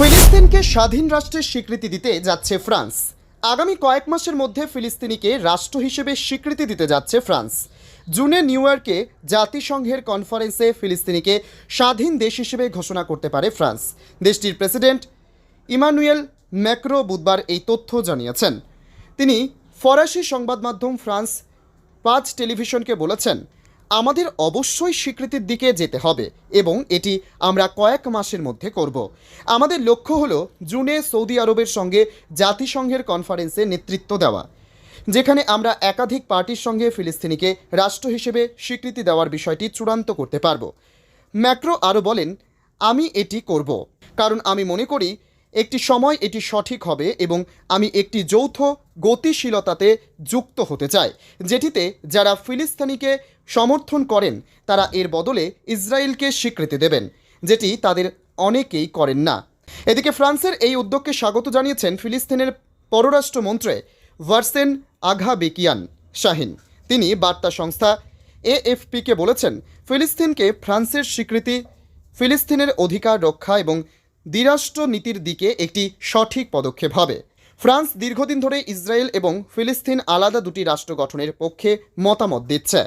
ফিলিস্তিনকে স্বাধীন রাষ্ট্রের স্বীকৃতি দিতে যাচ্ছে ফ্রান্স। আগামী কয়েক মাসের মধ্যে ফিলিস্তিনিকে রাষ্ট্র হিসেবে স্বীকৃতি দিতে যাচ্ছে ফ্রান্স। জুনে নিউ ইয়র্কে জাতিসংঘের কনফারেন্সে ফিলিস্তিনিকে স্বাধীন দেশ হিসেবে ঘোষণা করতে পারে ফ্রান্স। দেশটির প্রেসিডেন্ট ইমানুয়েল ম্যাক্রো বুধবার এই তথ্য জানিয়েছেন। তিনি ফরাসি সংবাদ মাধ্যম ফ্রান্স পাঁচ টেলিভিশনকে বলেছেন আমাদের অবশ্যই স্বীকৃতির দিকে যেতে হবে এবং এটি আমরা কয়েক মাসের মধ্যে করব। আমাদের লক্ষ্য হলো জুনে সৌদি আরবের সঙ্গে জাতিসংঘের কনফারেন্সে নেতৃত্ব দেওয়া, যেখানে আমরা একাধিক পার্টির সঙ্গে ফিলিস্তিনিকে রাষ্ট্র হিসেবে স্বীকৃতি দেওয়ার বিষয়টি চূড়ান্ত করতে পারব। ম্যাক্রো আরও বলেন, আমি এটি করব, কারণ আমি মনে করি একটি সময় এটি সঠিক হবে এবং আমি একটি যৌথ গতিশীলতাতে যুক্ত হতে চাই। যেটিতে যারা ফিলিস্তিনিকে সমর্থন করেন, তারা এর বদলে ইসরায়েলকে স্বীকৃতি দেবেন, যেটি তাদের অনেকেই করেন না। এদিকে ফ্রান্সের এই উদ্যোগকে স্বাগত জানিয়েছেন ফিলিস্তিনের পররাষ্ট্রমন্ত্রী ভার্সেন আঘা বেকিয়ান শাহিন। তিনি বার্তা সংস্থা এএফপিকে বলেছেন, ফিলিস্তিনকে ফ্রান্সের স্বীকৃতি, ফিলিস্তিনের অধিকার রক্ষা এবং দ্বিরাষ্ট্র নীতির দিকে একটি সঠিক পদক্ষেপ হবে। ফ্রান্স দীর্ঘদিন ধরে ইসরায়েল এবং ফিলিস্তিন আলাদা দুটি রাষ্ট্র গঠনের পক্ষে মতামত দিচ্ছে।